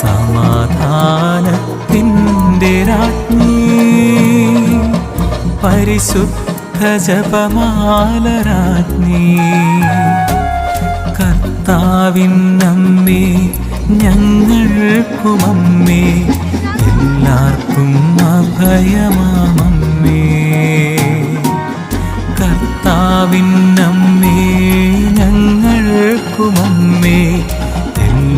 സമാധാനത്തിന്റെ രാജ്ഞി. പരിശുദ്ധ ജപമാല രാജ്ഞി. കർത്താവിന്നമ്മേ ഞങ്ങൾക്കുമമ്മേ. എല്ലാവർക്കും അഭയമാമമ്മേ. കർത്താവിന്നമ്മേ ഞങ്ങൾക്കുമമ്മേ.